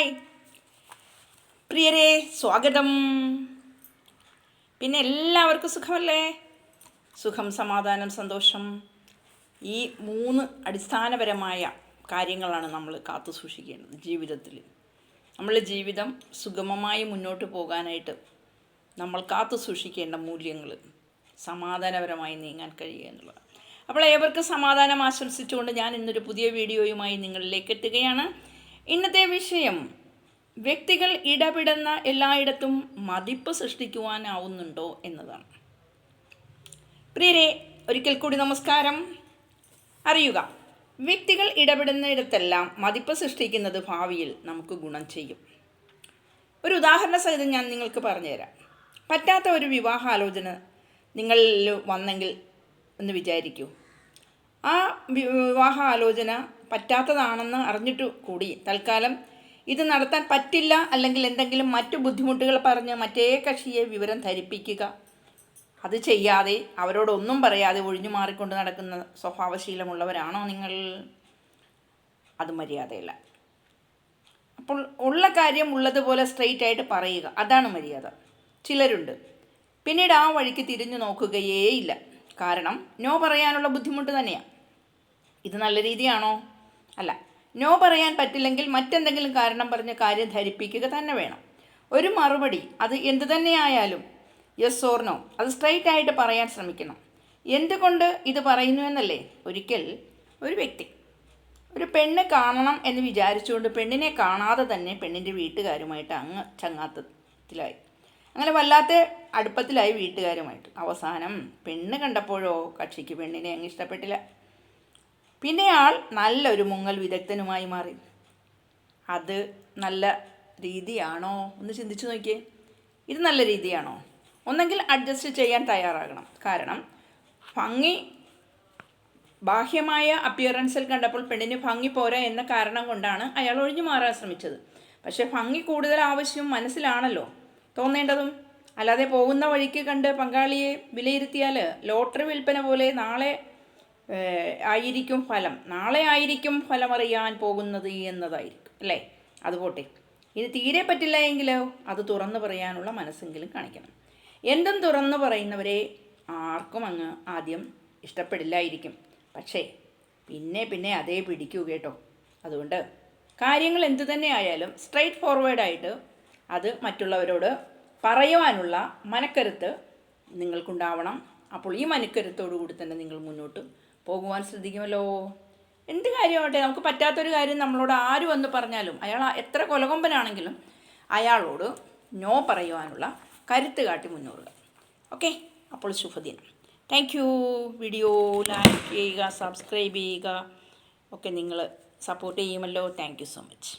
Hi. പ്രിയരെ സ്വാഗതം. പിന്നെ എല്ലാവർക്കും സുഖമല്ലേ? സുഖം സമാധാനം സന്തോഷം. ഈ മൂന്ന് അടിസ്ഥാനപരമായ കാര്യങ്ങളാണ് നമ്മൾ കാത്തു സൂക്ഷിക്കേണ്ടത് ജീവിതത്തിൽ. നമ്മളെ ജീവിതം സുഗമമായി മുന്നോട്ട് പോകാനായിട്ട് നമ്മൾ കാത്തു സൂക്ഷിക്കേണ്ട മൂല്യങ്ങൾ സമാധാനപരമായി നീങ്ങാൻ കഴിയുക എന്നുള്ളതാണ്. അപ്പോൾ ഏവർക്കും സമാധാനം ആശംസിച്ചുകൊണ്ട് ഞാൻ ഇന്നൊരു പുതിയ വീഡിയോയുമായി നിങ്ങളിലേക്ക് എത്തുകയാണ്. ഇന്നത്തെ വിഷയം വ്യക്തികൾ ഇടപെടുന്ന എല്ലായിടത്തും മതിപ്പ് സൃഷ്ടിക്കുവാനാവുന്നുണ്ടോ എന്നതാണ്. പ്രിയരെ ഒരിക്കൽ കൂടി നമസ്കാരം. അറിയുക വ്യക്തികൾ ഇടപെടുന്നിടത്തെല്ലാം മതിപ്പ് സൃഷ്ടിക്കുന്നത് ഭാവിയിൽ നമുക്ക് ഗുണം ചെയ്യും. ഒരു ഉദാഹരണ സഹിതം ഞാൻ നിങ്ങൾക്ക് പറഞ്ഞുതരാം. പറ്റാത്ത ഒരു വിവാഹാലോചന നിങ്ങളിൽ വന്നെങ്കിൽ എന്ന് വിചാരിക്കൂ. ആ വി- വിവാഹ ആലോചന പറ്റാത്തതാണെന്ന് അറിഞ്ഞിട്ട് കൂടി. തൽക്കാലം ഇത് നടത്താൻ പറ്റില്ല അല്ലെങ്കിൽ എന്തെങ്കിലും മറ്റു ബുദ്ധിമുട്ടുകൾ പറഞ്ഞ് മറ്റേ കക്ഷിയെ വിവരം ധരിപ്പിക്കുക. അത് ചെയ്യാതെ അവരോടൊന്നും പറയാതെ ഒഴിഞ്ഞു മാറിക്കൊണ്ട് നടക്കുന്ന സ്വഭാവശീലമുള്ളവരാണോ നിങ്ങൾ? അത് മര്യാദയില്ല. അപ്പോൾ ഉള്ള കാര്യം ഉള്ളതുപോലെ സ്ട്രെയിറ്റ് ആയിട്ട് പറയുക. അതാണ് മര്യാദ. ചിലരുണ്ട്. പിന്നീട് ആ വഴിക്ക് തിരിഞ്ഞു നോക്കുകയേ ഇല്ല കാരണം നോ പറയാനുള്ള ബുദ്ധിമുട്ട് തന്നെയാണ് ഇത് നല്ല രീതിയാണോ? അല്ല നോ പറയാൻ പറ്റില്ലെങ്കിൽ മറ്റെന്തെങ്കിലും കാരണം പറഞ്ഞ് കാര്യം ധരിപ്പിക്കുക തന്നെ വേണം. ഒരു മറുപടി അത് എന്തു തന്നെയായാലും യെസ് ഓർ നോ അത് സ്ട്രൈറ്റ് ആയിട്ട് പറയാൻ ശ്രമിക്കണം. എന്തുകൊണ്ട് ഇത് പറയുന്നു എന്നല്ലേ? ഒരിക്കൽ ഒരു വ്യക്തി ഒരു പെണ്ണ് കാണണം എന്ന് വിചാരിച്ചുകൊണ്ട് പെണ്ണിനെ കാണാതെ തന്നെ പെണ്ണിന്റെ വീട്ടുകാരുമായിട്ട് അങ്ങ് ചങ്ങാത്തത്തിലായി. അങ്ങനെ വല്ലാത്ത അടുപ്പത്തിലായി വീട്ടുകാരുമായിട്ട്. അവസാനം പെണ്ണ് കണ്ടപ്പോഴോ കക്ഷിക്ക് പെണ്ണിനെ അങ്ങ് ഇഷ്ടപ്പെട്ടില്ല. പിന്നെ ആൾ നല്ലൊരു മുങ്ങൽ വിദഗ്ധനുമായി മാറി. അത് നല്ല രീതിയാണോ? ഒന്ന് ചിന്തിച്ചു നോക്കിയേ. ഇത് നല്ല രീതിയാണോ? ഒന്നെങ്കിൽ അഡ്ജസ്റ്റ് ചെയ്യാൻ തയ്യാറാകണം. കാരണം ഭംഗി ബാഹ്യമായ അപ്പിയറൻസിൽ കണ്ടപ്പോൾ പെണ്ണിന് ഭംഗി പോരാ എന്ന കാരണം കൊണ്ടാണ് അയാൾ ഒഴിഞ്ഞു മാറാൻ ശ്രമിച്ചത്. പക്ഷേ ഭംഗി കൂടുതൽ ആവശ്യം മനസ്സിലാണല്ലോ. തോന്നേണ്ടതും. അല്ലാതെ പോകുന്ന വഴിക്ക് കണ്ട് പങ്കാളിയെ വിലയിരുത്തിയാൽ ലോട്ടറി വിൽപ്പന പോലെ നാളെ ആയിരിക്കും ഫലം. നാളെ ആയിരിക്കും ഫലമറിയാൻ പോകുന്നത് എന്നതായിരിക്കും അല്ലേ? അതുപോട്ടെ ഇത് തീരെ പറ്റില്ല എങ്കിലോ അത് തുറന്നു പറയാനുള്ള മനസ്സെങ്കിലും കാണിക്കണം. എന്തും തുറന്നു പറയുന്നവരെ ആർക്കും അങ്ങ് ആദ്യം ഇഷ്ടപ്പെടില്ലായിരിക്കും. പക്ഷേ പിന്നെ പിന്നെ അതേ പിടിക്കൂ കേട്ടോ. അതുകൊണ്ട് കാര്യങ്ങൾ എന്തു തന്നെ ആയാലും സ്ട്രൈറ്റ് ഫോർവേഡായിട്ട് അത് മറ്റുള്ളവരോട് പറയുവാനുള്ള മനക്കരുത്ത് നിങ്ങൾക്കുണ്ടാവണം. അപ്പോൾ ഈ മനക്കരുത്തോടു കൂടി തന്നെ നിങ്ങൾ മുന്നോട്ട് പോകുവാൻ ശ്രദ്ധിക്കുമല്ലോ? എന്ത് കാര്യമാവട്ടെ നമുക്ക് പറ്റാത്തൊരു കാര്യം നമ്മളോട് ആര് വന്ന് പറഞ്ഞാലും അയാൾ എത്ര കൊലകൊമ്പനാണെങ്കിലും അയാളോട് നോ പറയുവാനുള്ള കരുത്ത് കാട്ടി മുന്നോറുക ഓക്കെ? അപ്പോൾ ശുഭദിനം. താങ്ക് യു വീഡിയോ ലൈക്ക് ചെയ്യുക സബ്സ്ക്രൈബ് ചെയ്യുക. ഒക്കെ നിങ്ങൾ സപ്പോർട്ട് ചെയ്യുമല്ലോ. Thank you so much